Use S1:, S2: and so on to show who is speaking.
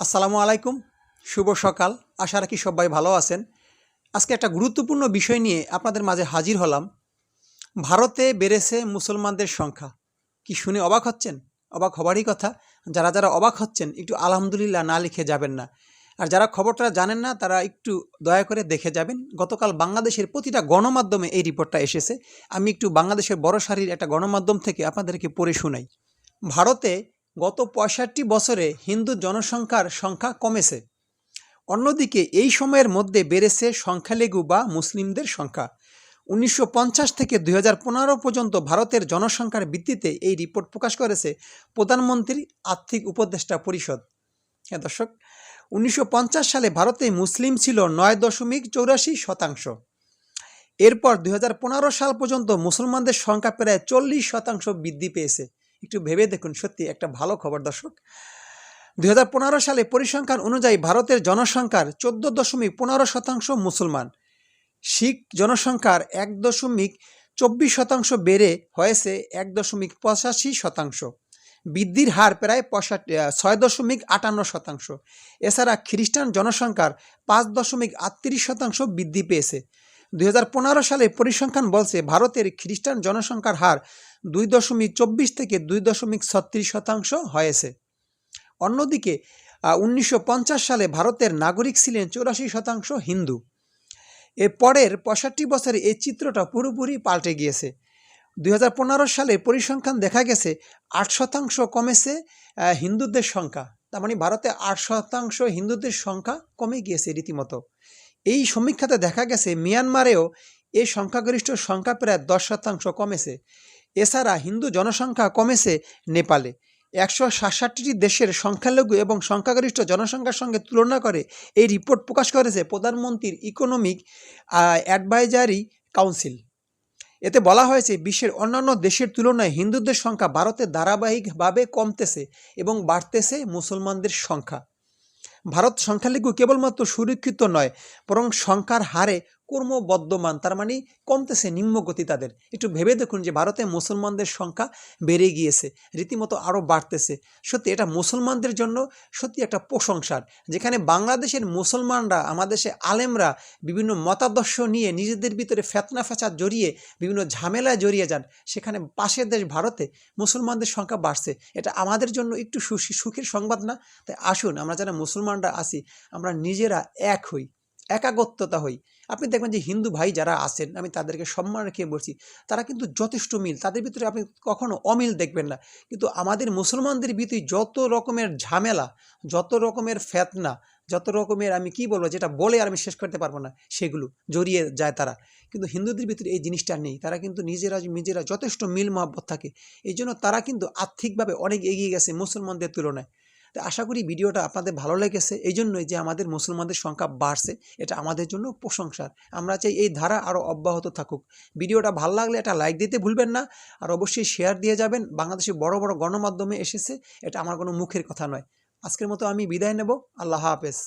S1: আসসালামু আলাইকুম, শুভ সকাল। আশা রাখি সবাই ভালো আছেন। আজকে একটা গুরুত্বপূর্ণ বিষয় নিয়ে আপনাদের মাঝে হাজির হলাম। ভারতে বেড়েছে মুসলমানদের সংখ্যা। কি শুনে অবাক হচ্ছেন? অবাক হবারই কথা, যারা যারা অবাক হচ্ছেন, একটু আলহামদুলিল্লাহ না লিখে যাবেন না। আর যারা খবরটা জানেন না, তারা একটু দয়া করে দেখে যাবেন। গতকাল বাংলাদেশের প্রতিটা গণমাধ্যমে এই রিপোর্টটা এসেছে। আমি একটু বাংলাদেশের বড় সারির একটা গণমাধ্যম থেকে আপনাদেরকে পড়ে শোনাই। ভারতে গত পঁয়ষট্টি বছরে হিন্দু জনসংখ্যার সংখ্যা কমেছে। অন্যদিকে এই সময়ের মধ্যে বেড়েছে সংখ্যালঘু বা মুসলিমদের সংখ্যা। উনিশশো পঞ্চাশ থেকে দু হাজার পনেরো পর্যন্ত ভারতের জনসংখ্যার ভিত্তিতে এই রিপোর্ট প্রকাশ করেছে প্রধানমন্ত্রী আর্থিক উপদেষ্টা পরিষদ। হ্যাঁ দর্শক, উনিশশো পঞ্চাশ সালে ভারতে মুসলিম ছিল নয় দশমিক চৌরাশি শতাংশ। এরপর দু হাজার পনেরো সাল পর্যন্ত মুসলমানদের সংখ্যা প্রায় চল্লিশ শতাংশ বৃদ্ধি পেয়েছে। একটু ভেবে দেখুন, সত্যি একটা ভালো খবর দর্শক। দু হাজার পনেরো সালে পরিসংখ্যান অনুযায়ী ভারতের জনসংখ্যার চোদ্দ দশমিক পনেরো শতাংশ মুসলমান। শিখ জনসংখ্যার এক দশমিক চব্বিশ শতাংশ বেড়ে হয়েছে এক দশমিক পঁচাশি শতাংশ। বৃদ্ধির হার প্রায় পঁয়ষট্টি ছয় দশমিক আটান্ন শতাংশ। এছাড়া খ্রিস্টান জনসংখ্যার পাঁচ দশমিক আটত্রিশ শতাংশ বৃদ্ধি পেয়েছে। দুই হাজার পনেরো সালে পরিসংখ্যান বলছে, ভারতের খ্রিস্টান জনসংখ্যার হার দুই দশমিক চব্বিশ থেকে দুই দশমিক ছত্রিশ শতাংশ হয়েছে। অন্যদিকে উনিশশো পঞ্চাশ সালে ভারতের নাগরিক ছিলেন চৌরাশি শতাংশ হিন্দু। এর পরের পঁয়ষট্টি বছরে এই চিত্রটা পুরোপুরি পাল্টে গিয়েছে। দুই হাজার পনেরো সালে পরিসংখ্যান দেখা গেছে, আট শতাংশ কমেছে হিন্দুদের সংখ্যা। তার মানে ভারতে আট শতাংশ হিন্দুদের সংখ্যা কমে গিয়েছে রীতিমতো। এই সমীক্ষাতে দেখা গেছে, মিয়ানমারেও এই সংখ্যাগরিষ্ঠ সংখ্যা প্রায় দশ শতাংশ কমেছে। এছাড়া হিন্দু জনসংখ্যা কমেছে নেপালে। একশো সাতষট্টিটি দেশের সংখ্যালঘু এবং সংখ্যাগরিষ্ঠ জনসংখ্যার সঙ্গে তুলনা করে এই রিপোর্ট প্রকাশ করেছে প্রধানমন্ত্রীর ইকোনমিক অ্যাডভাইজারি কাউন্সিল। এতে বলা হয়েছে, বিশ্বের অন্যান্য দেশের তুলনায় হিন্দুদের সংখ্যা ভারতে ধারাবাহিকভাবে কমতেছে এবং বাড়তেছে মুসলমানদের সংখ্যা। ভারত সংখ্যালঘু কেবলমাত্র সুরক্ষিত নয়, বরং সংখ্যার হারে কর্মবদ্ধমান, তার মানে কমতেছে নিম্নগতি তাদের। একটু ভেবে দেখুন যে ভারতে মুসলমানদের সংখ্যা বেড়ে গিয়েছে, রীতিমতো আরও বাড়তেছে। সত্যি এটা মুসলমানদের জন্য সত্যি একটা প্রশংসার, যেখানে বাংলাদেশের মুসলমানরা, আমাদের দেশে আলেমরা বিভিন্ন মতাদর্শ নিয়ে নিজেদের ভিতরে ফেতনা ফেঁচার জড়িয়ে, বিভিন্ন ঝামেলায় জড়িয়ে যান, সেখানে পাশের দেশ ভারতে মুসলমানদের সংখ্যা বাড়ছে। এটা আমাদের জন্য একটু সুখী সুখের সংবাদ না? তাই আসুন, আমরা যারা মুসলমানরা আছি, আমরা নিজেরা এক হই। একাগত্যতা হই। আপনি দেখবেন যে হিন্দু ভাই যারা আছেন, আমি তাদেরকে সম্মান রেখে বলছি, তারা কিন্তু যথেষ্ট মিল। তাদের ভিতরে আপনি কখনো অমিল দেখবেন না। কিন্তু আমাদের মুসলমানদের ভিতরে যত রকমের ঝামেলা, যত রকমের ফেতনা, যত রকমের আমি কি বলব, যেটা বলে আর আমি শেষ করতে পারব না, সেগুলো জড়িয়ে যায় তারা। কিন্তু হিন্দুদের ভিতরে এই জিনিসটা নেই। তারা কিন্তু নিজেরা নিজেরা যথেষ্ট মিল মহব্বত থাকে। এই জন্য তারা কিন্তু আর্থিকভাবে অনেক এগিয়ে গেছে মুসলমানদের তুলনায়। তো আশা করি ভিডিওটা আপনাদের ভালো লেগেছে। এই জন্যই যে আমাদের মুসলমানদের সংখ্যা বাড়ছে, এটা আমাদের জন্য প্রশংসার। আমরা চাই এই ধারা আরও অব্যাহত থাকুক। ভিডিওটা ভালো লাগলে এটা লাইক দিতে ভুলবেন না, আর অবশ্যই শেয়ার দিয়ে যাবেন। বাংলাদেশে বড় বড় গণমাধ্যমে এসেছে, এটা আমার কোনো মুখের কথা নয়। আজকের মতো আমি বিদায় নেব। আল্লাহ হাফেজ।